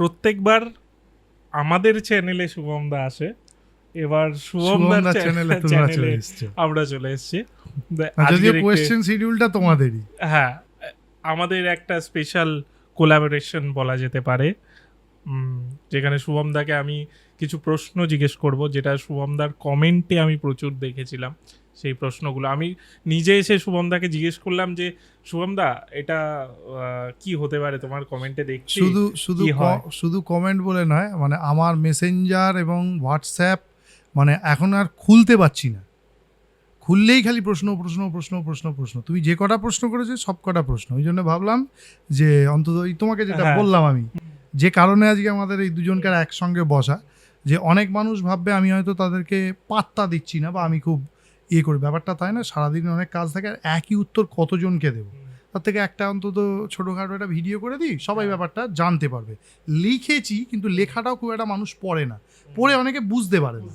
প্রত্যেকবার আমাদের চ্যানেলে শুভম দা আসে। এবার শুভম দার চ্যানেলে চলে আমরা চলে এসেছি। যদিও কোয়েশ্চেন শিডিউলটা তোমাদেরই। হ্যাঁ আমাদের একটা স্পেশাল কোলাবোরেশন বলা যেতে পারে। যেখানে শুভম দাকে আমি কিছু প্রশ্ন জিজ্ঞেস করব যেটা শুভম দার কমেন্টে আমি প্রচুর দেখেছিলাম। সেই প্রশ্নগুলো। আমি নিজে এসে শুভম দাকে জিজ্ঞেস করলাম যে শুভম দা এটা কি হতে পারে তোমার কমেন্টে দেখছি? শুধু শুধু শুধু কমেন্ট বলে নয় মানে আমার মেসেঞ্জার এবং হোয়াটসঅ্যাপ মানে এখন আর খুলতে পারছি না। খুললেই খালি প্রশ্ন প্রশ্ন প্রশ্ন প্রশ্ন প্রশ্ন। তুমি যে কটা প্রশ্ন করেছ সব কটা প্রশ্ন। ওই জন্য ভাবলাম যে অন্তত এই তোমাকে যেটা হ্যাঁ। বললাম আমি যে কারণে আজকে আমাদের এই দুজনকে আর একসঙ্গে বসা যে অনেক মানুষ ভাববে আমি হয়তো তাদেরকে পাত্তা দিচ্ছি না বা আমি খুব ইয়ে করি ব্যাপারটা তাই না? সারাদিন অনেক কাজ থাকে আর একই উত্তর কতজনকে দেবো? তার থেকে একটা অন্তত ছোটোখাটো একটা ভিডিও করে দিই সবাই হ্যাঁ। ব্যাপারটা জানতে পারবে। লিখেছি কিন্তু লেখাটাও খুব একটা মানুষ পড়ে না। পড়ে অনেকে বুঝতে পারে না।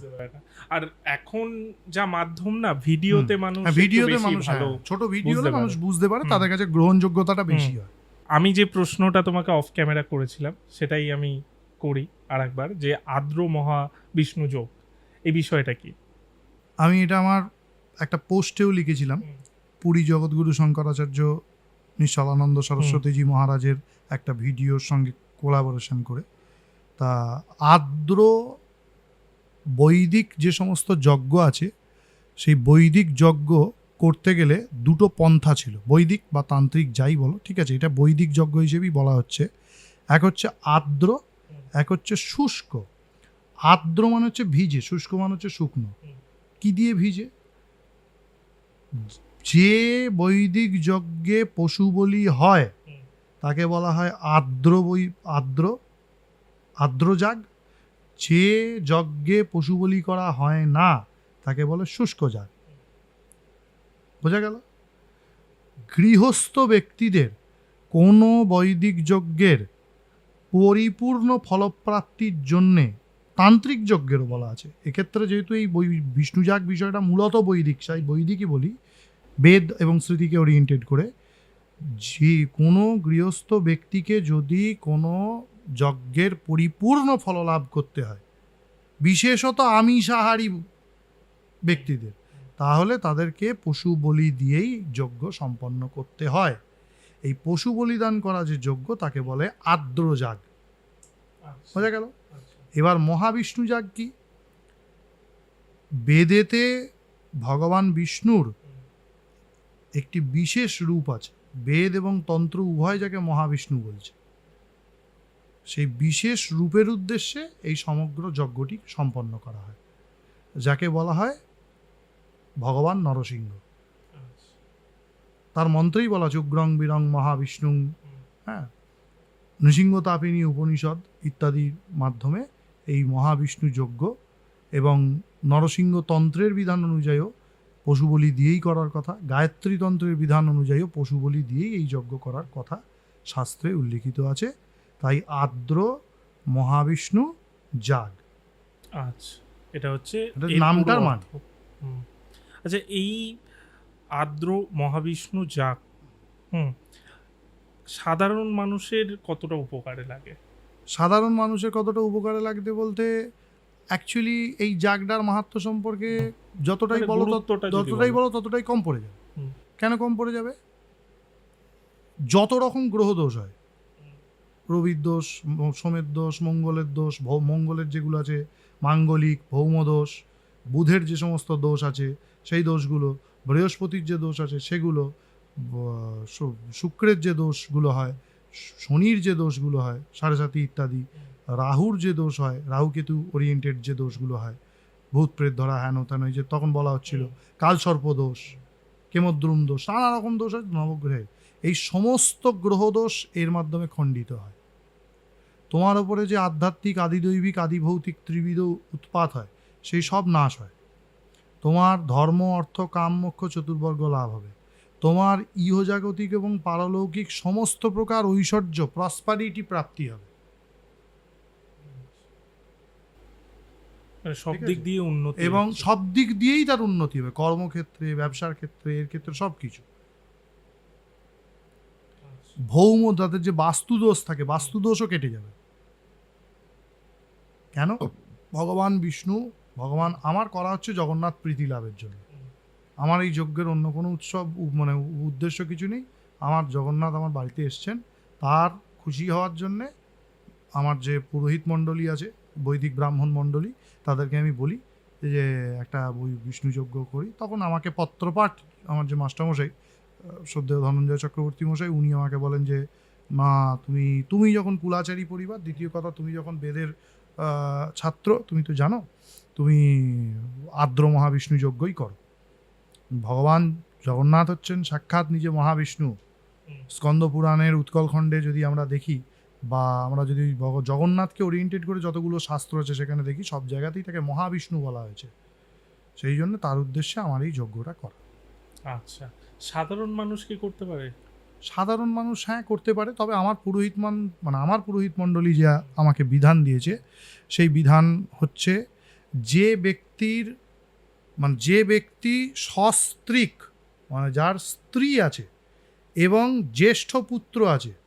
আর এখন যা মাধ্যম না ভিডিওতে মানুষ হ্যাঁ, ভিডিওতে মানুষ হ্যাঁ, ছোট ভিডিও মানুষ বুঝতে পারে তাদের কাছে গ্রহণযোগ্যতাটা বেশি হয়। আমি যে প্রশ্নটা তোমাকে অফ ক্যামেরা করেছিলাম সেটাই আমি করি আর একবার যে আদ্র মহা বিষ্ণু যোগ এই বিষয়টা কি? আমি এটা আমার একটা পোস্টেও লিখেছিলাম পুরী জগৎগুরু শঙ্করাচার্য নিশ্চলানন্দ সরস্বতীজি মহারাজের একটা ভিডিওর সঙ্গে কোলাবোরেশন করে। তা আদ্র বৈদিক যে সমস্ত যজ্ঞ আছে সেই বৈদিক যজ্ঞ করতে গেলে দুটো পন্থা ছিল বৈদিক বা তান্ত্রিক যাই বলো ঠিক আছে এটা বৈদিক যজ্ঞ হিসেবেই বলা হচ্ছে। এক হচ্ছে আর্দ্র এক হচ্ছে শুষ্ক। আর্দ্র মানে হচ্ছে ভিজে শুষ্ক মানে হচ্ছে শুকনো। কি দিয়ে ভিজে? যে বৈদিক যজ্ঞে পশু বলি হয়, তাকে বলা হয় আর্দ্র বই আর্দ্র আর্দ্রজাগ যে যজ্ঞে পশু বলি করা হয় না, তাকে বলে শুষ্ক জাগ বোঝা গেল? গৃহস্থ ব্যক্তিদের কোনো বৈদিক যজ্ঞের পরিপূর্ণ ফলপ্রাপ্তির জন্যে তান্ত্রিক যজ্ঞেরও বলা আছে। এক্ষেত্রে যেহেতু এই বৈ বিষ্ণুজাগ বিষয়টা মূলত বৈদিক, সাই বৈদিকই বলি বেদ এবং স্মৃতিকে ওরিয়েন্টেড করে যে কোনো গৃহস্থ ব্যক্তিকে যদি কোনো যজ্ঞের পরিপূর্ণ ফললাভ করতে হয় বিশেষত আমিষাহারী ব্যক্তিদের তাহলে তাদেরকে পশু বলি দিয়েই যজ্ঞ সম্পন্ন করতে হয়। এই পশু বলিদান করা যে যজ্ঞ তাকে বলে আর্দ্রজাগ বোঝা গেল? এবার মহাবিষ্ণু যাগ কি? বেদেতে ভগবান বিষ্ণুর একটি বিশেষ রূপ আছে। বেদ এবং তন্ত্র উভয় যাকে মহাবিষ্ণু বলছে। সেই বিশেষ রূপের উদ্দেশ্যে এই সমগ্র যজ্ঞটি সম্পন্ন করা হয়, যাকে বলা হয় ভগবান নরসিংহ। তার মন্ত্রেই বলা আছে, উগ্রং বিরং মহাবিষ্ণু। হ্যাঁ নৃসিংহ তাপিনী উপনিষদ ইত্যাদির মাধ্যমে এই মহাবিষ্ণু যজ্ঞ এবং নরসিংহ তন্ত্রের বিধান অনুযায়ীও পশু বলি দিয়েই করার কথা। গায়ত্রী তন্ত্রের বিধান অনুযায়ীও পশু বলি দিয়েই এই যজ্ঞ করার কথা শাস্ত্রে উল্লিখিত আছে। তাই আর্দ্র মহাবিষ্ণু যাগ আচ্ছা এটা হচ্ছে নামটার মানে। আচ্ছা এই আদ্র মহাবিষ্ণু যাক হুম সাধারণ মানুষের কতটা উপকারে লাগে? সাধারণ মানুষের কতটা উপকারে লাগতে বলতে অ্যাকচুয়ালি এই জাগডার মাহাত্ম সম্পর্কে যতটাই মানে বলো যতটাই বলো। ততটাই কম পড়ে যাবে। কেন কম পড়ে যাবে? যত রকম গ্রহ দোষ হয় রবির দোষ সোমের দোষ মঙ্গলের দোষ মঙ্গলের যেগুলো আছে মাঙ্গলিক ভৌম দোষ বুধের যে সমস্ত দোষ আছে সেই দোষগুলো বৃহস্পতির যে দোষ আছে সেগুলো শুক্রের যে দোষগুলো হয় শনির যে দোষগুলো হয় সাড়ে সাতি ইত্যাদি রাহুর যে দোষ হয় রাহুকেতু ওরিয়েন্টেড যে দোষগুলো হয়, ভূত, প্রেত, ধরা তেন, এই যে তখন বলা হচ্ছিল কালসর্প দোষ, কেমদ্রুম দোষ, নানা রকম দোষ হয় নবগ্রহে, এই সমস্ত গ্রহদোষ এর মাধ্যমে খণ্ডিত হয়। তোমার ওপরে যে আধ্যাত্মিক, আদিদৈবিক, আদিভৌতিক ত্রিবিধ উৎপাত হয়, সেই সব নাশ হয়। তোমার ধর্ম, অর্থ, কাম, মোক্ষ, চতুর্বর্গ লাভ হবে। তোমার ইহজাগতিক এবং পারলৌকিক সমস্ত প্রকার ঐশ্বর্য প্রসপারিটি প্রাপ্তি হবে। সব দিক দিয়ে উন্নতি এবং সব দিক দিয়েই তার উন্নতি হবে। কর্মক্ষেত্রে ব্যবসার ক্ষেত্রে এর ক্ষেত্রে সব কিছু। ভৌম তাদের যে বাস্তুদোষ থাকে বাস্তুদোষও কেটে যাবে। কেন? ভগবান বিষ্ণু ভগবান আমার করা হচ্ছে জগন্নাথ প্রীতি লাভের জন্য। আমার এই যজ্ঞের অন্য কোনো উৎসব মানে উদ্দেশ্য কিছু নেই। আমার জগন্নাথ আমার বাড়িতে এসছেন। তার খুশি হওয়ার জন্যে আমার যে পুরোহিত মণ্ডলী আছে বৈদিক ব্রাহ্মণ মণ্ডলী তাদেরকে আমি বলি যে একটা ওই বিষ্ণুযজ্ঞ করি। তখন আমাকে পত্রপাঠ আমার যে মাস্টারমশাই শ্রদ্ধেয় ধনঞ্জয় চক্রবর্তী মশাই উনি আমাকে বলেন যে মা তুমি তুমি যখন কুলাচারী পরিবার দ্বিতীয় কথা তুমি যখন বেদের ছাত্র তুমি তো জানো তুমি আদ্র মহাবিষ্ণু যজ্ঞই করো। ভগবান জগন্নাথ হচ্ছেন সাক্ষাৎ নিজে মহাবিষ্ণু। স্কন্দ পুরাণের উৎকল খণ্ডে যদি আমরা দেখি বা আমরা যদি জগন্নাথকে ওরিয়েন্টেড করে যতগুলো শাস্ত্র আছে সেখানে দেখি সব জায়গাতেই তাকে মহাবিষ্ণু বলা হয়েছে। সেই জন্য তার উদ্দেশ্যে আমার এই যজ্ঞটা করা। আচ্ছা। সাধারণ মানুষ কি করতে পারে? সাধারণ মানুষ হ্যাঁ করতে পারে। তবে আমার পুরোহিত মান মানে আমার পুরোহিত মণ্ডলী যা আমাকে বিধান দিয়েছে সেই বিধান হচ্ছে যে ব্যক্তির মানে যে ব্যক্তি সস্ত্রীক মানে যার স্ত্রী আছে এবং জ্যেষ্ঠ পুত্র আছে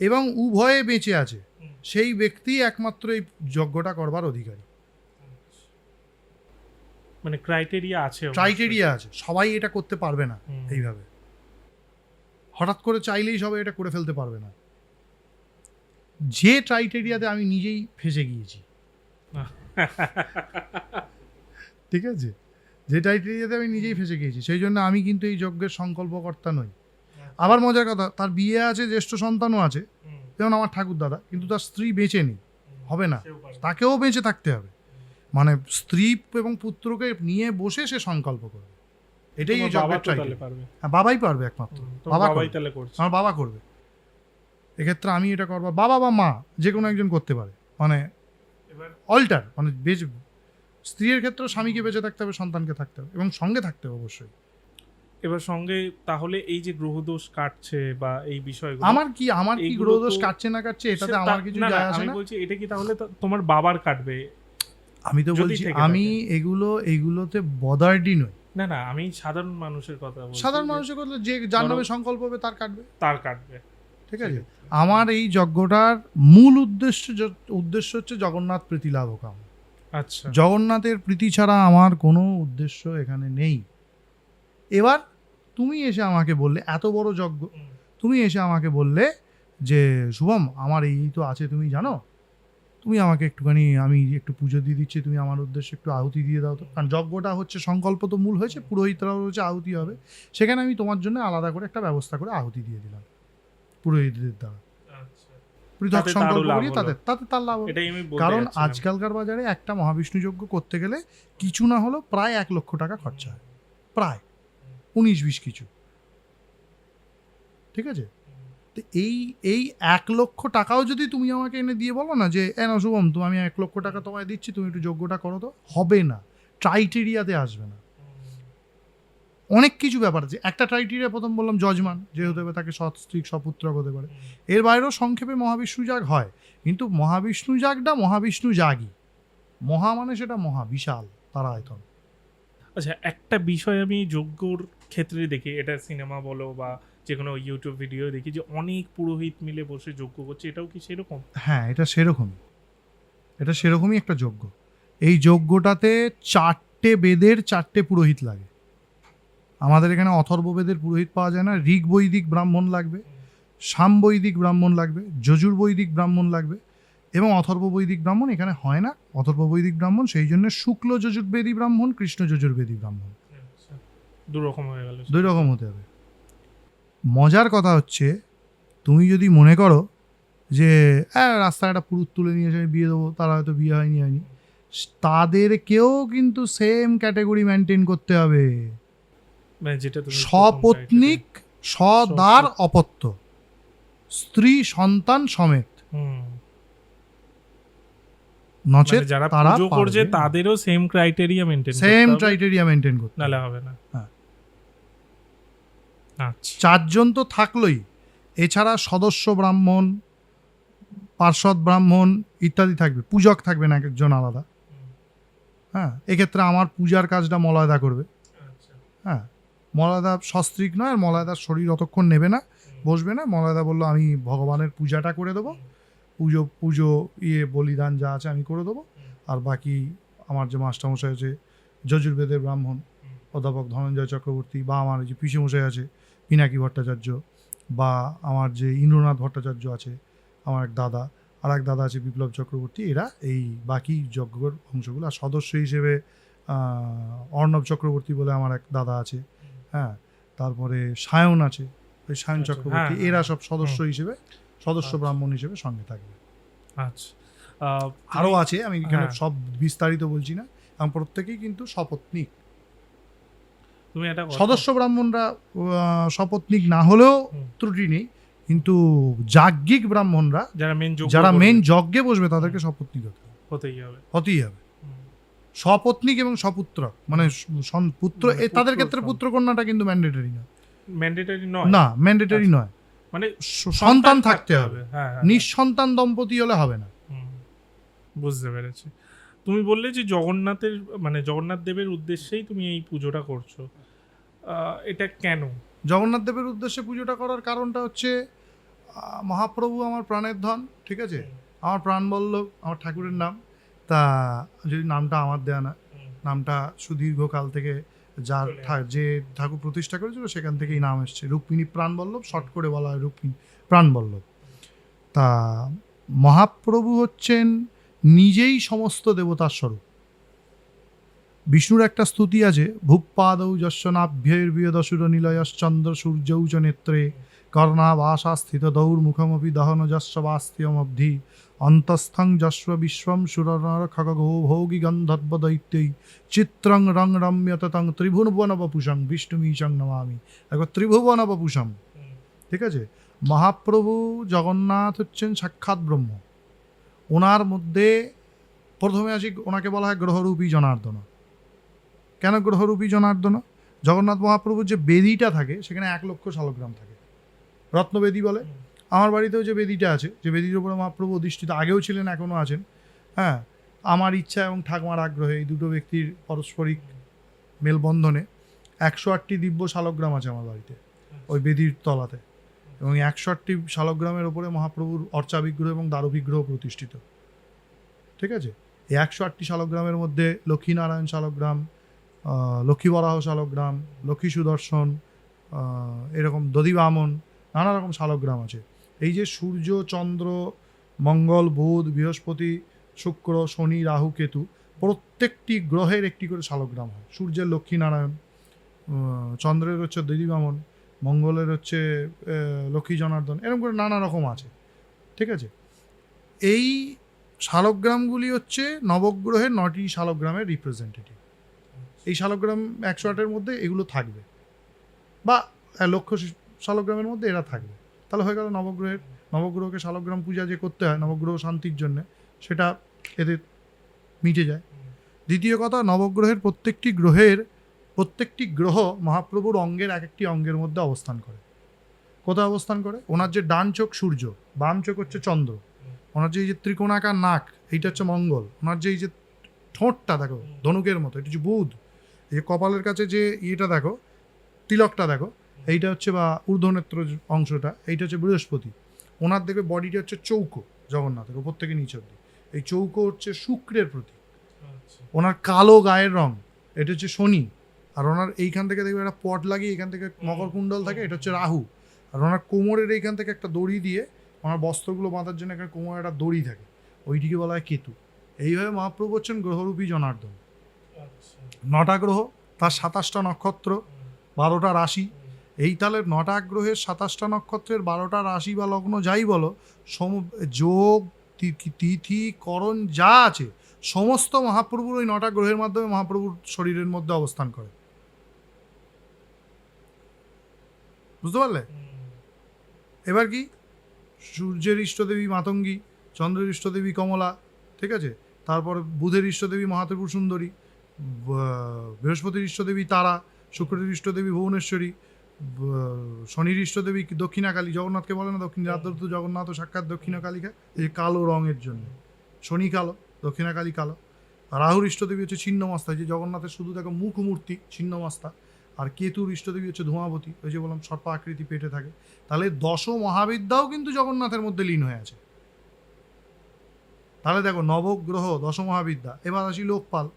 এবং উভয়ে বেঁচে আছে। সেই ব্যক্তি একমাত্র এই যজ্ঞটা করবার অধিকারী। মানে ক্রাইটেরিয়া আছে ক্রাইটেরিয়া আছে। সবাই এটা করতে পারবে না এইভাবে। হঠাৎ করে চাইলেই সবাই এটা করে ফেলতে পারবে না। যে ক্রাইটেরিয়াতে আমি নিজেই ফেসে গিয়েছি। ঠিক আছে? যে ক্রাইটেরিয়াতে আমি নিজেই ফেসে গিয়েছি সেই জন্য আমি কিন্তু এই যজ্ঞের সংকল্পকর্তা নই। আবার মজার কথা তার বিয়ে আছে জ্যেষ্ঠ সন্তানও আছে। যেমন আমার ঠাকুর দাদা কিন্তু তার স্ত্রী বেঁচে নেই। হবে না। তাকেও বেঁচে থাকতে হবে। মানে স্ত্রী এবং পুত্রকে নিয়ে বসে সে সংকল্প করবে। এটাই হ্যাঁ বাবাই পারবে একমাত্র। বাবা আমার বাবা করবে। এক্ষেত্রে আমি এটা করব। বাবা বা মা যে কোনো একজন করতে পারে। মানে অল্টার মানে বেঁচে স্ত্রীর ক্ষেত্রে স্বামীকে বেঁচে থাকতে হবে সন্তানকে থাকতে হবে এবং সঙ্গে থাকতে হবে অবশ্যই। এবার সঙ্গে তাহলে এই যে গ্রহদোষ কাটছে বা এই বিষয়গুলো আমার কি আমার কি গ্রহদোষ কাটছে না কাটছে এটাতে আমার কিছু যায় আসে না? বলছি এটা কি তাহলে তো তোমার বাবার কাটবে? আমি তো বলছি আমি এগুলো এগুলোতে বদার্ডি নই। না না আমি সাধারণ মানুষের কথা বলছি সাধারণ মানুষের কথা যে যার নামে সংকল্প হবে তার কাটবে। তার কাটবে। ঠিক আছে? আমার এই যজ্ঞটার মূল উদ্দেশ্য উদ্দেশ্য হচ্ছে জগন্নাথ প্রীতি লাভ কাম আচ্ছা। জগন্নাথের প্রীতি ছাড়া আমার কোনো উদ্দেশ্য এখানে নেই। এবার তুমি এসে আমাকে বললে এত বড় যজ্ঞ। তুমি এসে আমাকে বললে যে শুভম আমার এই তো আছে তুমি জানো? তুমি আমাকে একটুখানি আমি একটু পুজো দিয়ে দিচ্ছি তুমি আমার উদ্দেশ্যে একটু আহুতি দিয়ে দাও তো। কারণ যজ্ঞটা হচ্ছে সংকল্প তো মূল হয়েছে পুরোহিতরাও হচ্ছে আহুতি হবে। সেখানে আমি তোমার জন্য আলাদা করে একটা ব্যবস্থা করে আহুতি দিয়ে দিলাম পুরোহিতদের দ্বারা। আচ্ছা। পৃথক সংকল্প লাভ করি হলো। তাদের তাতে তার লাভ কারণ আজকালকার বাজারে একটা মহাবিষ্ণু যজ্ঞ করতে গেলে কিছু না হলেও প্রায় এক লক্ষ টাকা খরচা হয়। প্রায়। উনিশ বিশ কিছু। ঠিক আছে? তো এই এই এক লক্ষ টাকাও যদি তুমি আমাকে এনে দিয়ে বলো না যে, এ না, শুভম তুমি আমি এক লক্ষ টাকা তোমায় দিচ্ছি, তুমি একটু যোগ্যটা করো তো। হবে না। ক্রাইটেরিয়াতে আসবে না। অনেক কিছু ব্যাপার আছে। একটা ক্রাইটেরিয়া প্রথম বললাম জজমান যে হতে হবে তাকে সৎ স্ত্রী সপুত্রক হতে পারে। এর বাইরেও সংক্ষেপে মহাবিষ্ণু যাগ হয়। কিন্তু মহাবিষ্ণু যাগটা মহাবিষ্ণু যাগই। মহা মানে সেটা মহা, বিশাল তার আয়তন আচ্ছা একটা বিষয় আমি যজ্ঞর ক্ষেত্রে দেখি, এটা সিনেমা বলো বা যে কোনো ইউটিউব ভিডিও দেখি যে অনেক পুরোহিত মিলে বসে যজ্ঞ করছে, এটাও কি সেরকম? হ্যাঁ এটা সেরকমই। এটা সেরকমই একটা যজ্ঞ। এই যজ্ঞটাতে চারটে বেদের চারটে পুরোহিত লাগে। আমাদের এখানে অথর্ব বেদের পুরোহিত পাওয়া যায় না ঋগ বৈদিক ব্রাহ্মণ লাগবে সাম বৈদিক ব্রাহ্মণ লাগবে যজুর বৈদিক ব্রাহ্মণ লাগবে। এবং অথর্ব বৈদিক ব্রাহ্মণ এখানে হয় না। অথর্ব বৈদিক ব্রাহ্মণ সেই জন্য শুক্ল যজুর্বেদী ব্রাহ্মণ কৃষ্ণ যজুর্বেদী ব্রাহ্মণ। আচ্ছা রকম হয়ে গেল। দুই রকম হতে হবে। মজার কথা হচ্ছে তুমি যদি মনে করো যে হ্যাঁ রাস্তায় একটা পুরুষ তুলে নিয়ে এসে আমি বিয়ে দেবো তারা হয়তো বিয়ে হয়নি হয়নি। তাদেরকেও কিন্তু সেম ক্যাটাগরি মেনটেন করতে হবে। মানে সপত্নিক সদার অপত্য। স্ত্রী সন্তান সমেত। নচেত মানে যারা তারা পুজো করছে তাদেরও same criteria maintain same criteria maintain করতে হবে। নালে হবে না। হ্যাঁ। আচ্ছা। চারজন তো থাকলোই। এছাড়া সদস্য ব্রাহ্মণ পার্ষদ ব্রাহ্মণ ইত্যাদি থাকবে। পূজক থাকবে না এক একজন আলাদা। হ্যাঁ এক্ষেত্রে আমার পূজার কাজটা মলয়দা করবে। আচ্ছা। হ্যাঁ মলয়দা সস্ত্রিক নয় আর মলয়দার শরীর অতক্ষণ নেবে না বসবে না। মলয়দা বলল আমি ভগবানের পূজাটা করে দেবো। পুজো পুজো ইয়ে বলিদান যা আছে আমি করে দেবো। আর বাকি আমার যে মাস্টারমশাই আছে যজুর্বেদের ব্রাহ্মণ অধ্যাপক ধনঞ্জয় চক্রবর্তী বা আমার যে পিসিমশাই আছে পিনাকি ভট্টাচার্য বা আমার যে ইন্দ্রনাথ ভট্টাচার্য আছে আমার এক দাদা আর এক দাদা আছে বিপ্লব চক্রবর্তী এরা এই বাকি যজ্ঞর অংশগুলো। আর সদস্য হিসেবে অর্ণব চক্রবর্তী বলে আমার এক দাদা আছে হ্যাঁ তারপরে সায়ন আছে ওই সায়ন আচ্ছা, চক্রবর্তী হ্যাঁ, এরা হ্যাঁ। সব সদস্য হিসেবে সদস্য আচ্ছা। ব্রাহ্মণ হিসেবে সঙ্গে থাকবে। আচ্ছা। আরও আছে আমি এখানে হ্যাঁ। সব বিস্তারিত বলছি না এবং প্রত্যেকেই কিন্তু সপত্নিক তুমি সদস্য ব্রাহ্মণরা সপত্নিক না হলেও। ত্রুটি নেই কিন্তু যাজ্ঞিক ব্রাহ্মণরা যারা মেন যারা মেন যজ্ঞে বসবে তাদেরকে সপত্নিক হতে হবে। হতেই হবে। হতেই হবে। সপত্নিক এবং সপুত্র মানে পুত্র মানে তাদের ক্ষেত্রে পুত্র কন্যাটা কিন্তু ম্যান্ডেটরি না। ম্যান্ডেটরি নয়? না ম্যান্ডেটরি আচ্ছা। নয়। মানে সন্তান থাকতে হবে। হ্যাঁ হ্যাঁ, নিঃসন্তান দম্পতি হলে হবে না। বুঝতে পেরেছি। তুমি বললে যে জগন্নাথের মানে জগন্নাথ দেবের উদ্দেশ্যেই তুমি এই পুজোটা করছ। এটা কেন? জগন্নাথ দেবের উদ্দেশ্যে পুজোটা করার কারণটা হচ্ছে মহাপ্রভু আমার প্রাণের ধন ঠিক আছে? আমার প্রাণবল্লভ আমার ঠাকুরের নাম। তা যদি নামটা আমার দেয়া না নামটা সুদীর্ঘকাল থেকে যার যে ঠাকুর প্রতিষ্ঠা করেছিল সেখান থেকেই নাম এসছে। রুক্মিণী প্রাণবল্লভ শর্ট করে বলা হয় রুক্মিণী প্রাণবল্লভ। তা মহাপ্রভু হচ্ছেন নিজেই সমস্ত দেবতার স্বরূপ। বিষ্ণুর একটা স্তুতি আছে ভূপাদৌ যস্য নাভ্যৈর্বিয়দসুর নিলয়শ্চন্দ্র সূর্যৌ চ নেত্রে কর্ণাবাসা স্থিত দৌর মুখমপি দহন যস্য বাস্ত্যমব্ধি অন্তস্থং যস্ব বিশ্বম সুরনর খগো ভোগি গন্ধর্ব দৈত্যৈ চিত্রং রং রম্যত তং ত্রিভুবন বপুষং বিষ্ণুমীচং নমামি। দেখো ত্রিভুবন বপুষম ঠিক আছে? মহাপ্রভু জগন্নাথ হচ্ছেন সাক্ষাৎ ব্রহ্ম। ওনার মধ্যে প্রথমে আসি ওনাকে বলা হয় গ্রহরূপী জনার্দন। কেন গ্রহরূপী জনার্দন? জগন্নাথ মহাপ্রভুর যে বেদিটা থাকে, সেখানে এক লক্ষ শালগ্রাম থাকে। রত্নবেদী বলে। আমার বাড়িতেও যে বেদিটা আছে যে বেদির উপরে মহাপ্রভু অধিষ্ঠিত আগেও ছিলেন এখনও আছেন হ্যাঁ আমার ইচ্ছা এবং ঠাকুমার আগ্রহে এই দুটো ব্যক্তির পারস্পরিক মেলবন্ধনে একশো আটটি দিব্য শালগ্রাম আছে আমার বাড়িতে ওই বেদির তলাতে। এবং একশো আটটি শালগ্রামের ওপরে মহাপ্রভুর অর্চা বিগ্রহ এবং দারু বিগ্রহ প্রতিষ্ঠিত। ঠিক আছে? এই একশো আটটি শালগ্রামের মধ্যে লক্ষ্মীনারায়ণ শালগ্রাম আহ, লক্ষ্মী বরাহ শালগ্রাম লক্ষ্মী সুদর্শন এরকম দধিবামন নানা রকম শালগ্রাম আছে। এই যে সূর্য চন্দ্র মঙ্গল বুধ বৃহস্পতি শুক্র শনি রাহু কেতু প্রত্যেকটি গ্রহের একটি করে শালগ্রাম হয়। সূর্যের লক্ষ্মীনারায়ণ চন্দ্রের হচ্ছে দধিবামন মঙ্গলের হচ্ছে লক্ষ্মী জনার্দন এরকম করে নানা রকম আছে। ঠিক আছে? এই শালগ্রামগুলি হচ্ছে নবগ্রহের নটি শালগ্রামের রিপ্রেজেন্টেটিভ এই শালগ্রাম একশো আটের মধ্যে এগুলো থাকবে। বা আহ, লক্ষ শালগ্রামের মধ্যে এরা থাকবে। তাহলে হয়ে গেল নবগ্রহের। নবগ্রহকে শালগ্রাম পূজা যে করতে হয়, নবগ্রহ শান্তির জন্য, সেটা এদের মিটে যায়। দ্বিতীয় কথা, নবগ্রহের প্রত্যেকটি গ্রহের প্রত্যেকটি গ্রহ মহাপ্রভুর অঙ্গের এক একটি অঙ্গের মধ্যে অবস্থান করে। কোথায় অবস্থান করে? ওনার যে ডান চোখ সূর্য, বাম চোখ হচ্ছে চন্দ্র। ওনার যে এই যে ত্রিকোণাকার নাক, এইটা হচ্ছে মঙ্গল। ওনার যে এই যে ঠোঁটটা দেখো, ধনুকের মতো, এটা হচ্ছে বুধ। এই যে কপালের কাছে যে ইয়েটা দেখো, তিলকটা দেখো এইটা হচ্ছে বা ঊর্ধ্বনেত্র অংশটা এইটা হচ্ছে বৃহস্পতি। ওনার দেখবে বডিটা হচ্ছে চৌকো জগন্নাথের ওপর থেকে নিচে অব্দি এই চৌকো হচ্ছে শুক্রের প্রতীক। আচ্ছা। ওনার কালো গায়ের রং এটা হচ্ছে শনি। আর ওনার এইখান থেকে দেখবে একটা পট লাগিয়ে এখান থেকে মকর কুণ্ডল থাকে এটা হচ্ছে রাহু। আর ওনার কোমরের এইখান থেকে একটা দড়ি দিয়ে ওনার বস্ত্রগুলো বাঁধার জন্য একটা কোমরে একটা দড়ি থাকে। ওইটিকে বলা হয় কেতু। এইভাবে মহাপ্রভু হচ্ছেন গ্রহরূপী জনার্দন। আচ্ছা। নটা গ্রহ তার সাতাশটা নক্ষত্র বারোটা রাশি। এই তালের নটা গ্রহের সাতাশটা নক্ষত্রের বারোটা রাশি বা লগ্ন যাই বলো, সম, যোগ তিথি, করণ যা আছে, সমস্ত মহাপ্রভুর ওই নটা গ্রহের মাধ্যমে মহাপ্রভুর শরীরের মধ্যে অবস্থান করে। বুঝতে পারলে? এবার কি? সূর্যের ইষ্টদেবী মাতঙ্গী, চন্দ্রের ইষ্টদেবী কমলা, ঠিক আছে? তারপর বুধের ইষ্টদেবী মহাদেবপুর সুন্দরী বৃহস্পতির ইষ্টদেবী তারা, শুক্রের ইষ্টদেবী ভুবনেশ্বরী শনির ইষ্টদেবী দক্ষিণাকালী জগন্নাথকে বলে না? দক্ষিণ রাদ্রত জগন্নাথ ও সাক্ষাৎ দক্ষিণাকালীকে এই কালো রঙের জন্য। শনি কালো দক্ষিণাকালী কালো আর রাহুর ইষ্টদেবী হচ্ছে ছিন্নমাস্তা যে জগন্নাথের শুধু দেখো মুখমূর্তি ছিন্নমাস্তা। আর কেতুর ইষ্টদেবী হচ্ছে ধূমাবতী ওই যে বললাম সর্প আকৃতি পেটে থাকে। তাহলে দশ মহাবিদ্যাও কিন্তু জগন্নাথের মধ্যে লীন হয়ে আছে। তাহলে দেখো নবগ্রহ দশমহাবিদ্যা। এবার আসি লোকপাল।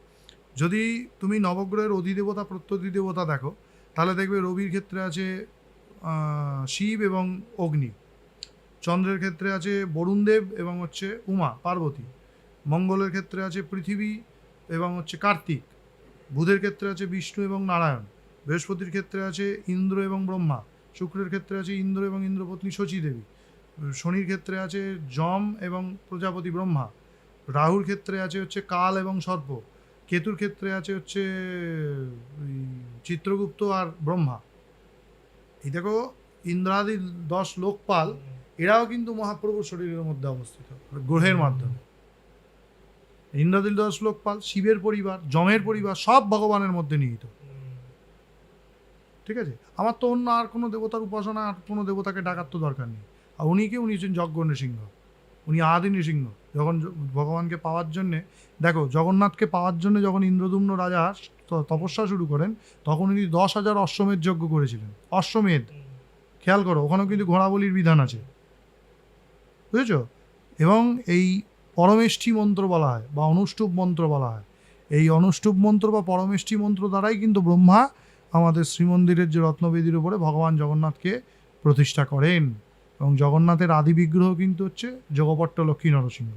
যদি তুমি নবগ্রহের অধিদেবতা প্রত্যধিদেবতা দেখো তাহলে দেখবে রবির ক্ষেত্রে আছে শিব এবং অগ্নি। চন্দ্রের ক্ষেত্রে আছে বরুণদেব এবং হচ্ছে উমা, পার্বতী। মঙ্গলের ক্ষেত্রে আছে পৃথিবী এবং হচ্ছে কার্তিক। বুধের ক্ষেত্রে আছে বিষ্ণু এবং নারায়ণ। বৃহস্পতির ক্ষেত্রে আছে ইন্দ্র এবং ব্রহ্মা। শুক্রের ক্ষেত্রে আছে ইন্দ্র এবং ইন্দ্রপত্নী শচী দেবী শনির ক্ষেত্রে আছে যম এবং প্রজাপতি ব্রহ্মা। রাহুর ক্ষেত্রে আছে হচ্ছে কাল এবং সর্প। কেতুর ক্ষেত্রে আছে হচ্ছে চিত্রগুপ্ত আর ব্রহ্মা। এই দেখো, ইন্দ্রাদি দশ লোকপাল, এরাও কিন্তু মহাপ্রভুর শরীরের মধ্যে অবস্থিত গ্রহের মাধ্যমে। ইন্দ্রাদিল দশ লোকপাল, শিবের পরিবার, যমের পরিবার, সব ভগবানের মধ্যে নিহিত। ঠিক আছে? আমার তো অন্য আর কোনো দেবতার উপাসনা, আর কোনো দেবতাকে ডাকার তো দরকার নেই। আর উনি কে? উনি হচ্ছেন যজ্ঞ নৃসিংহ। উনি আদি নৃসিংহ যখন ভগবানকে পাওয়ার জন্যে, দেখো, জগন্নাথকে পাওয়ার জন্য যখন ইন্দ্রদুম্ন রাজা তপস্যা শুরু করেন, তখন উনি দশ হাজার অশ্বমেধ যজ্ঞ করেছিলেন। অশ্বমেধ, খেয়াল করো, ওখানেও কিন্তু ঘোড়াবলির বিধান আছে। বুঝেছ? এবং এই পরমেষ্ঠী মন্ত্র বলা হয়, বা অনুষ্টুপ মন্ত্র বলা হয়। এই অনুষ্টুপ মন্ত্র বা পরমেষ্ঠী মন্ত্র দ্বারাই কিন্তু ব্রহ্মা আমাদের শ্রীমন্দিরের যে রত্নবেদীর উপরে ভগবান জগন্নাথকে প্রতিষ্ঠা করেন। এবং জগন্নাথের আদি বিগ্রহ কিন্তু হচ্ছে যোগপট্ট লক্ষ্মী নরসিংহ।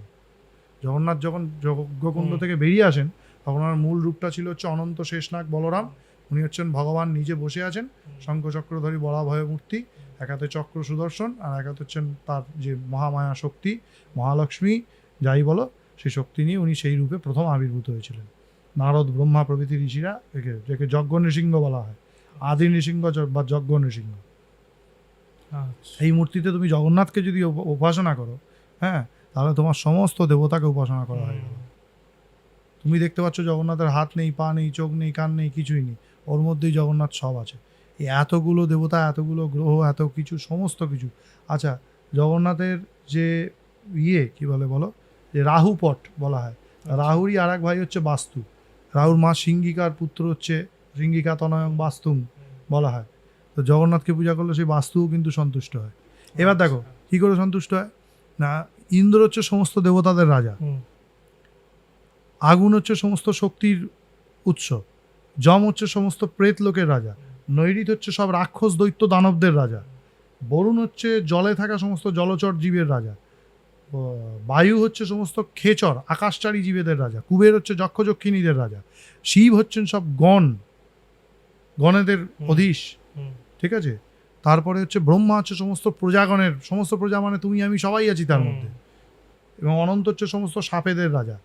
জগন্নাথ যখন যজ্ঞকুণ্ড থেকে বেরিয়ে আসেন তখন ওনার মূল রূপটা ছিল হচ্ছে অনন্ত শেষনাগ বলরাম। উনি হচ্ছেন ভগবান নিজে বসে আছেন। শঙ্খচক্রধারী বরাভয় মূর্তি এক হাতে চক্র সুদর্শন আর এক হাতে হচ্ছেন তার যে মহামায়া শক্তি মহালক্ষ্মী যাই বলো সেই শক্তি নিয়ে উনি সেই রূপে প্রথম আবির্ভূত হয়েছিলেন। নারদ ব্রহ্মা প্রভৃতি ঋষিরা একে যাকে যজ্ঞ নৃসিংহ বলা হয়। আদি নৃসিংহ বা যজ্ঞ নৃসিংহ। আচ্ছা। এই মূর্তিতে তুমি জগন্নাথকে যদি উপ- উপাসনা করো হ্যাঁ তাহলে তোমার সমস্ত দেবতাকে উপাসনা করা হয়ে গেল। তুমি দেখতে পাচ্ছ জগন্নাথের হাত নেই পা নেই চোখ নেই কান নেই কিছুই নেই। ওর মধ্যেই জগন্নাথ সব আছে। এই এতগুলো দেবতা এতগুলো গ্রহ এত কিছু সমস্ত কিছু। আচ্ছা জগন্নাথের যে ইয়ে কি বলে বলো? যে রাহুপট বলা হয়। রাহুরই আর এক ভাই হচ্ছে বাস্তু। রাহুর মা সিঙ্গিকার পুত্র হচ্ছে সিঙ্গিকা তনয়ং বাস্তুম বলা হয়। তো জগন্নাথকে পূজা করলে সেই বাস্তুও কিন্তু সন্তুষ্ট হয়। এবার দেখো কি করে সন্তুষ্ট হয়? না ইন্দ্র হচ্ছে সমস্ত দেবতাদের রাজা। আগুন হচ্ছে সমস্ত শক্তির উৎস। যম হচ্ছে সমস্ত প্রেত লোকের রাজা। নৈরিত হচ্ছে সব রাক্ষস দৈত্য দানবদের রাজা। বরুণ হচ্ছে জলে থাকা সমস্ত জলচর জীবের রাজা। বায়ু হচ্ছে সমস্ত খেচর আকাশচারী জীবেদের রাজা। কুবের হচ্ছে যক্ষযক্ষিণীদের রাজা। শিব হচ্ছেন সব গণ। গণেদের অধীশ। ঠিক আছে? তারপরে হচ্ছে ব্রহ্মা হচ্ছে সমস্ত প্রজাগণের সমস্ত প্রজা মানে তুমি আমি সবাই আছি তার মধ্যে। এবং অনন্ত হচ্ছে সমস্ত সাপেদের রাজা।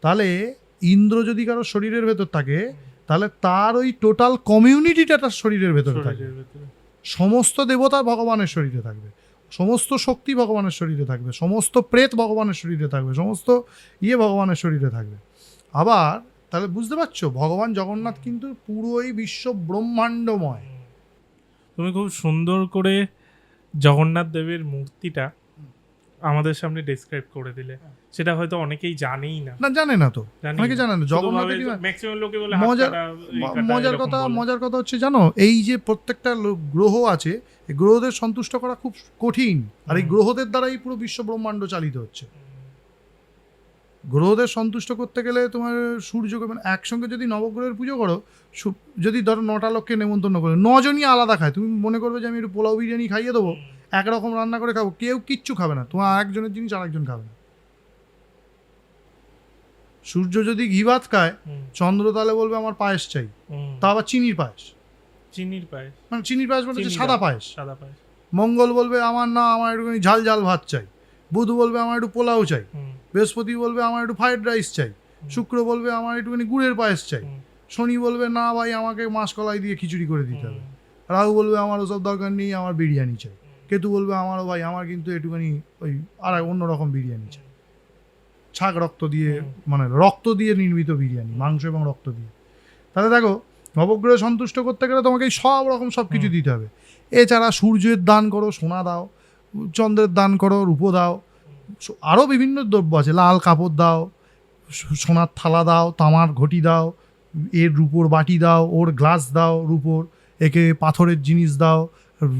তাহলে ইন্দ্র যদি কারও শরীরের ভেতর থাকে তাহলে তার ওই টোটাল কমিউনিটিটা তার শরীরের ভেতরে ভেতরে। সমস্ত দেবতা ভগবানের শরীরে থাকবে। সমস্ত শক্তি ভগবানের শরীরে থাকবে। সমস্ত প্রেত ভগবানের শরীরে থাকবে। সমস্ত ইয়ে ভগবানের শরীরে থাকবে। আবার তাহলে বুঝতে পারছ? ভগবান জগন্নাথ কিন্তু পুরোই বিশ্ব ব্রহ্মাণ্ডময়। তুমি খুব সুন্দর করে জগন্নাথ দেবের মূর্তিটা আমাদের সামনে ডেসক্রাইব করে দিলে। সেটা হয়তো অনেকেই জানেই না। না জানে না তো। অনেকে জানে না। জগন্নাথের কি ম্যাক্সিমাম লোকে বলে মজার- মজার কথা মজার কথা হচ্ছে জানো এই যে প্রত্যেকটা গ্রহ আছে এই গ্রহদের সন্তুষ্ট করা খুব কঠিন। আর এই গ্রহদের দ্বারাই পুরো বিশ্ব ব্রহ্মাণ্ড চালিত হচ্ছে। গ্রহদের সন্তুষ্ট করতে গেলে তোমার সূর্যকে মানে একসঙ্গে যদি নবগ্রহের পুজো করো যদি ধরো নটা লোককে নেমন্তন্ন করো নজনই আলাদা খায়। তুমি মনে করবে যে আমি একটু পোলাও বিরিয়ানি খাইয়ে দেবো একরকম রান্না করে খাব কেউ কিচ্ছু খাবে না। তোমার একজনের জিনিস আরেকজন খাবে না। সূর্য যদি ঘি ভাত খায় চন্দ্র তাহলে বলবে আমার পায়েস চাই। তা আবার চিনির পায়েস। চিনির পায়েস। মানে চিনির পায়েস মানে সাদা পায়েস। সাদা পায়েস। মঙ্গল বলবে আমার না আমার একটুখানি ঝাল ঝাল ভাত চাই। বুধ বলবে আমার একটু পোলাও চাই। বৃহস্পতি বলবে আমার একটু ফ্রাইড রাইস চাই শুক্র বলবে আমার একটুখানি গুড়ের পায়েস চাই শনি বলবে না ভাই আমাকে মাসকলাই দিয়ে খিচুড়ি করে দিতে হবে। রাহু বলবে আমার ওসব দরকার নেই আমার বিরিয়ানি চাই। কেতু বলবে আমারও ভাই আমার কিন্তু একটুখানি ওই আর অন্যরকম বিরিয়ানি চাই। ছাগ রক্ত দিয়ে মানে রক্ত দিয়ে নির্মিত বিরিয়ানি মাংস এবং রক্ত দিয়ে। তাহলে দেখো নবগ্রহে সন্তুষ্ট করতে গেলে তোমাকে এই সব রকম সব কিছু দিতে হবে। এছাড়া সূর্যের দান করো সোনা দাও চন্দ্রের দান করো রূপো দাও আরও বিভিন্ন দ্রব্য আছে। লাল কাপড় দাও সোনার থালা দাও তামার ঘটি দাও এর রূপোর বাটি দাও ওর গ্লাস দাও রূপোর একে পাথরের জিনিস দাও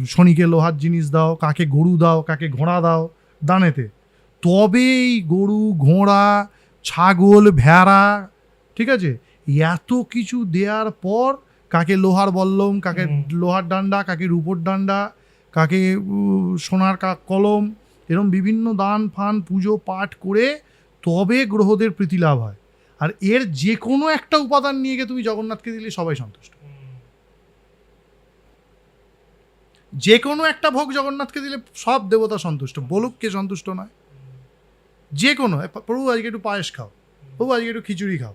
শনিকে লোহার জিনিস দাও কাকে গরু দাও কাকে ঘোড়া দাও দানেতে। তবে এই গরু ঘোড়া ছাগল ভেড়া ঠিক আছে? এত কিছু দেওয়ার পর কাকে লোহার বল্লম কাকে লোহার ডান্ডা কাকে রূপোর ডান্ডা কাকে সোনার কলম এরকম বিভিন্ন দান ফান পুজো পাঠ করে তবে গ্রহদের প্রীতি লাভ হয়। আর এর যে কোনো একটা উপাদান নিয়ে গিয়ে তুমি জগন্নাথকে দিলে সবাই সন্তুষ্ট। যে কোনো একটা ভোগ জগন্নাথকে দিলে সব দেবতা সন্তুষ্ট বলুক কে সন্তুষ্ট নয়। যে কোনো প্রভু আজকে একটু পায়েস খাও প্রভু আজকে একটু খিচুড়ি খাও।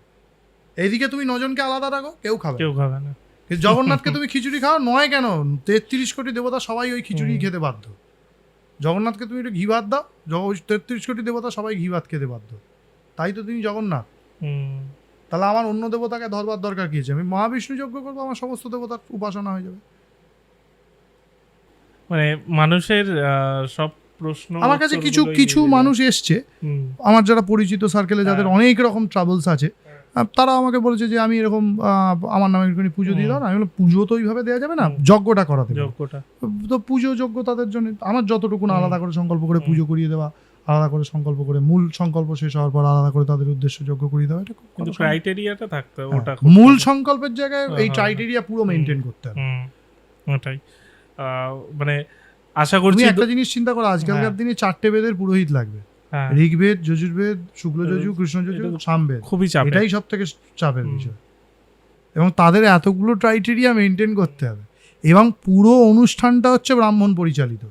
এইদিকে তুমি নজনকে আলাদা রাখো কেউ খাবে। কেউ খাবে না। জগন্নাথকে তুমি খিচুড়ি খাও নয় কেন? তেত্রিশ কোটি দেবতা সবাই ওই খিচুড়ি খেতে বাধ্য। জগন্নাথকে তুমি একটু ঘি ভাত দাও। তেত্রিশ কোটি দেবতা সবাই ঘি ভাত খেতে বাধ্য। তাই তো তুমি জগন্নাথ। হুম। তাহলে আমার অন্য দেবতাকে ধরবার দরকার কি আছে? আমি মহাবিষ্ণু যজ্ঞ করব আমার সমস্ত দেবতার উপাসনা হয়ে যাবে। মানে মানুষের সব প্রশ্ন আমার কাছে কিছু কিছু মানুষ এসছে। আমার যারা পরিচিত সার্কেলে যাদের হ্যাঁ। অনেক রকম ট্রাভেলস আছে তারা আমাকে বলেছে যে আমি এরকম আমার নামে একটুখানি পুজো দিয়ে দাও আমি বললাম পুজো তো ওইভাবে দেওয়া যাবে না যজ্ঞটা করাতে যোগ্যটা তো পুজো যজ্ঞ তাদের জন্য আমার যতটুকু। আলাদা করে সংকল্প করে পুজো করিয়ে দেওয়া আলাদা করে সংকল্প করে মূল সংকল্প শেষ হওয়ার পর আলাদা করে তাদের উদ্দেশ্য যোগ্য করিয়ে দেওয়া এটা কিন্তু ক্রাইটেরিয়াটা থাকতে হবে, হ্যাঁ। ওটা মূল সংকল্পের জায়গায় হ্যাঁ, এই হ্যাঁ, ক্রাইটেরিয়া পুরো হুম। মেনটেন করতে হবে। ওটাই। মানে আশা করছি একটা জিনিস চিন্তা করো আজকালকার হ্যাঁ। দিনে চারটে বেদের পুরোহিত লাগবে। হ্যাঁ, ঋগ্বেদ যজুর্বেদ শুক্ল যজু কৃষ্ণ যজু সামবেদ। খুবই চাপের। এটাই সব থেকে চাপের বিষয়। এবং তাদের এতগুলো ক্রাইটেরিয়া মেনটেন করতে হবে। এবং পুরো অনুষ্ঠানটা হচ্ছে ব্রাহ্মণ পরিচালিত।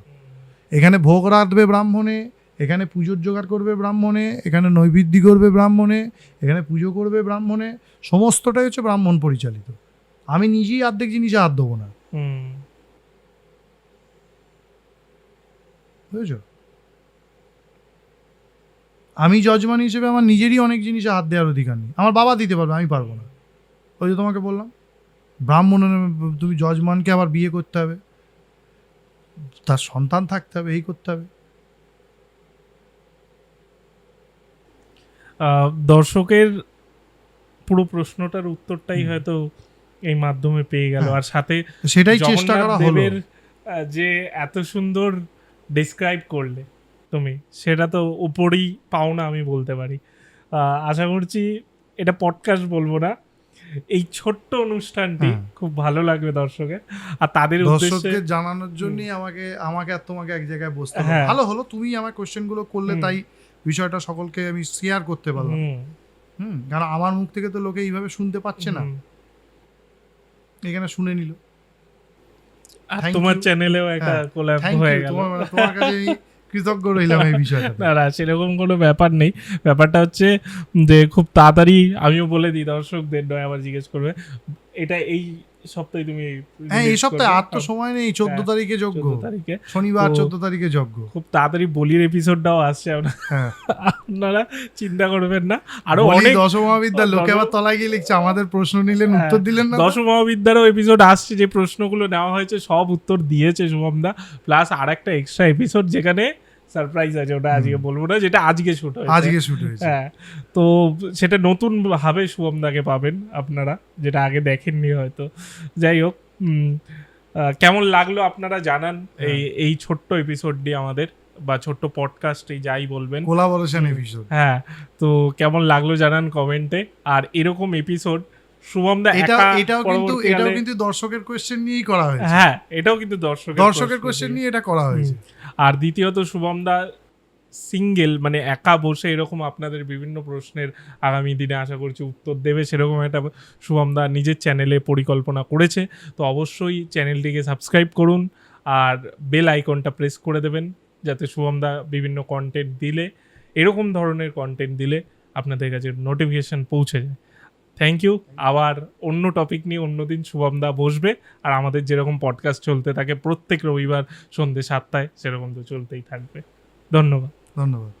এখানে ভোগ রাঁধবে ব্রাহ্মণে এখানে পুজোর জোগাড় করবে ব্রাহ্মণে এখানে নৈবেদ্য করবে ব্রাহ্মণে এখানে পুজো করবে ব্রাহ্মণে সমস্তটাই হচ্ছে ব্রাহ্মণ পরিচালিত। আমি নিজেই অর্ধেক জিনিসে হাত দেবো না। হুম, বুঝেছ? আমি যজমান হিসেবে আমার নিজেরই অনেক জিনিসে হাত দেওয়ার অধিকার নেই। আমার বাবা দিতে পারবে আমি পারব না। ওই যে তোমাকে বললাম ব্রাহ্মণের তুমি যজমানকে আবার বিয়ে করতে হবে তার সন্তান থাকতে হবে এই করতে হবে। দর্শকের পুরো প্রশ্নটার উত্তরটাই হয়তো এই মাধ্যমে পেয়ে গেল। হ্যাঁ। আর সাথে সেটাই চেষ্টা করা হলো। যে এত সুন্দর ডিসক্রাইব করলে তুমি সেটা তো উপরই পাও না আমি বলতে পারি। আশা করছি এটা পডকাস্ট বলব না। এই ছোট্ট অনুষ্ঠানটি হ্যাঁ। খুব ভালো লাগবে দর্শকের। আর তাদের উদ্দেশ্যে দর্শককে জানানোর জন্যই আমাকে আমাকে আর তোমাকে এক জায়গায় বসতে হলো। হ্যাঁ। ভালো হলো তুমি আমার কোশ্চেনগুলো করলে তাই বিষয়টা সকলকে আমি শেয়ার করতে পারলাম। হুম, কারণ আমার মুখ থেকে তো লোকে এইভাবে শুনতে পাচ্ছে না। এখানে শুনে নিল। আর তোমার চ্যানেলেও একটা হ্যাঁ, কোলাপ হয়ে গেল। তোমার তোমার কাছে কৃতজ্ঞ রইলাম এই বিষয়টা না না সেরকম কোনো ব্যাপার নেই। ব্যাপারটা হচ্ছে যে খুব তাড়াতাড়ি আমিও বলে দিই দর্শকদের নয় আবার জিজ্ঞেস করবে। এটা এই সপ্তাহে তুমি হ্যাঁ এই সপ্তাহে আর তো সময় নেই চোদ্দ হ্যাঁ, তারিখে 14 তারিখে। শনিবার চোদ্দ তারিখে খুব তাড়াতাড়ি বলির এপিসোডটাও আসছে আপনারা হ্যাঁ। চিন্তা করবেন না। আরও অনেক দশম মহাবিদ্যার লোকে আবার তলায় গিয়ে লিখছে আমাদের প্রশ্ন নিলেন হ্যাঁ, উত্তর দিলেন না তো? মহাবিদ্যারও এপিসোড আসছে যে প্রশ্নগুলো নেওয়া হয়েছে সব উত্তর দিয়েছে শুভমদা প্লাস আর একটা এক্সট্রা এপিসোড যেখানে সারপ্রাইজ আছে ওটা আজকে বলব না যেটা আজকে শুট হয়েছে। আজকে শুট হয়েছে। হ্যাঁ তো সেটা নতুন ভাবে শুভমদাকে পাবেন আপনারা যেটা আগে দেখেননি হয়তো। যাই হোক কেমন লাগল আপনারা জানান এই এই ছোট্ট এপিসোডটি আমাদের বা ছোট্ট পডকাস্ট এই যাই বলবেন। কোলাবোরেশন এপিসোড হ্যাঁ তো কেমন লাগল জানান কমেন্টে আর এরকম এপিসোড শুভমদা এটা এটাও কিন্তু এটাও কিন্তু দর্শকের কোশ্চেন নিয়েই করা হয়েছে। হ্যাঁ এটাও কিন্তু দর্শকের দর্শকের কোশ্চেন নিয়ে এটা করা হয়েছে। আর দ্বিতীয়ত শুভমদা সিঙ্গেল মানে একা বসে এরকম আপনাদের বিভিন্ন প্রশ্নের আগামী দিনে আশা করছি উত্তর দেবে। সেরকম একটা শুভমদা নিজের চ্যানেলে পরিকল্পনা করেছে। তো অবশ্যই চ্যানেলটিকে সাবস্ক্রাইব করুন আর বেল আইকনটা প্রেস করে দেবেন যাতে শুভমদা বিভিন্ন কন্টেন্ট দিলে, এরকম ধরনের কন্টেন্ট দিলে আপনাদের কাছে নোটিফিকেশন পৌঁছে যায়। থ্যাংক ইউ আবার অন্য টপিক নিয়ে অন্যদিন শুভমদা বসবে। আর আমাদের যেরকম পডকাস্ট চলতে থাকে, প্রত্যেক রবিবার সন্ধ্যে সাতটায় সেরকম তো চলতেই থাকবে। ধন্যবাদ। ধন্যবাদ।